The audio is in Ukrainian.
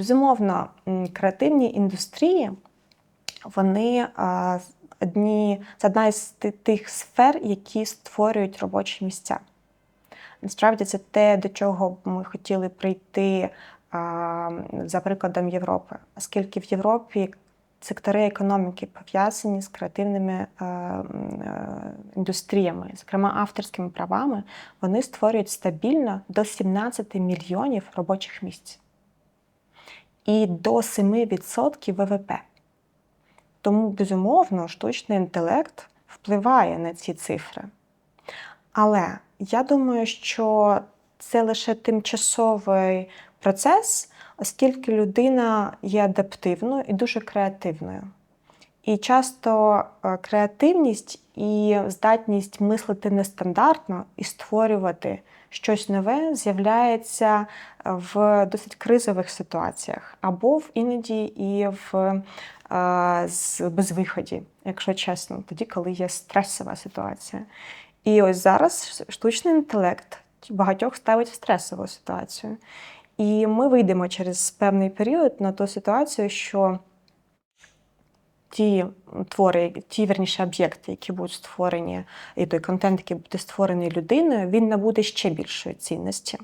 Безумовно, креативні індустрії вони одні це одна із тих сфер, які створюють робочі місця. Насправді це те, до чого ми хотіли прийти за прикладом Європи, оскільки в Європі сектори економіки пов'язані з креативними індустріями, зокрема авторськими правами, вони створюють стабільно до 17 мільйонів робочих місць і до 7% ВВП. Тому, безумовно, штучний інтелект впливає на ці цифри. Але я думаю, що це лише тимчасовий процес, оскільки людина є адаптивною і дуже креативною. І часто е, креативність і здатність мислити нестандартно і створювати щось нове з'являється в досить кризових ситуаціях, або в іноді і в е, безвиході, якщо чесно, тоді, коли є стресова ситуація. І ось зараз штучний інтелект багатьох ставить в стресову ситуацію. І ми вийдемо через певний період на ту ситуацію, що ті твори, ті верніше об'єкти, які будуть створені, і той контент, який буде створений людиною, він набуде ще більшої цінності.